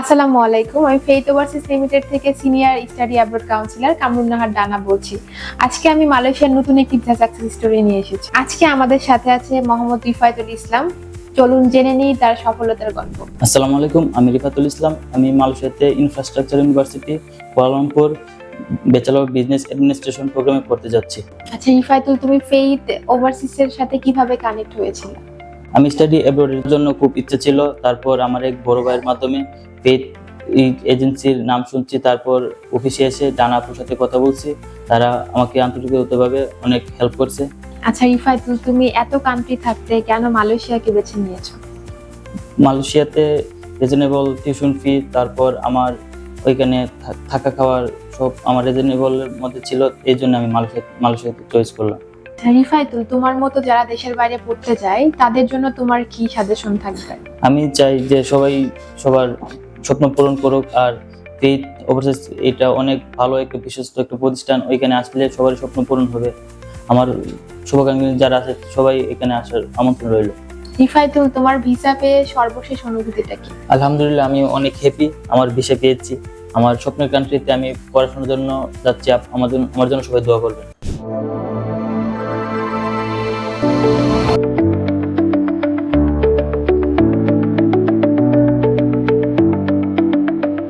আসসালামু আলাইকুম। আমি ফেইথ ওভারসিজ লিমিটেড থেকে senior study abroad counsellor Kamrunnahar Dana বলছি। আজকে আমি মালয়েশিয়ার নতুন একটি সাকসেস স্টোরি নিয়ে এসেছি। আজকে আমাদের সাথে আছে মোহাম্মদ রিফায়তুল ইসলাম। চলুন জেনে নিই তার সফলতার গল্প। আসসালামু আলাইকুম আমি রিফাতুল ইসলাম। আমি মালয়েশিয়াতে Infrastructure University Kuala Lumpur bachelor of business administration প্রোগ্রামে পড়তে যাচ্ছি। আচ্ছা রিফায়তুল তুমি ফেইথ ওভারসিজের সাথে কীভাবে কানেক্ট হয়েছিল? আমি স্টাডি অ্যাব্রোডের জন্য খুব ইচ্ছে ছিল। তারপর আমার এক বড় ভাইয়ের মাধ্যমে ফেথ এজেন্সির নাম শুনছি। তারপর অফিসে এসে ডানা আপুর সাথে কথা বলছি। তারা আমাকে আন্তরিকভাবে অনেক হেল্প করছে। আচ্ছা রিফায়তুল তুমি এত কান্ট্রি থাকতে কেন মালয়েশিয়াকে বেছে নিয়েছো? মালয়েশিয়াতে রিজনেবল টিউশন ফি তারপর আমার ওইখানে থাকা খাওয়ার সব আমার রিজনেবলের মধ্যে ছিল। এই জন্য আমি মালয়েশিয়া মালয়েশিয়াতে চয়েস করলাম। রিফায়তুল তোমার মতো যারা দেশের বাইরে পড়তে যায় তাদের জন্য তোমার কি সাজেশন থাকবে? আমি চাই যে সবাই সবার স্বপ্ন পূরণ করুক আর ফেইথ এটা অনেক ভালো একটা বিশ্বস্ত একটা প্রতিষ্ঠান ওইখানে আসলে সবার স্বপ্ন পূরণ হবে। আমার শুভাকাঙ্ক্ষী যারা আছে সবাই এখানে আসার আমন্ত্রণ রইল। রিফায়তুল তোমার ভিসা পেয়ে সর্বশেষ অনুভূতিটা কি? আলহামদুলিল্লাহ আমি অনেক হ্যাপি আমার ভিসা পেয়েছি। আমার স্বপ্নের কান্ট্রিতে আমি পড়াশোনার জন্য যাচ্ছি আমার জন্য আমার জন্য সবাই দোয়া করবেন।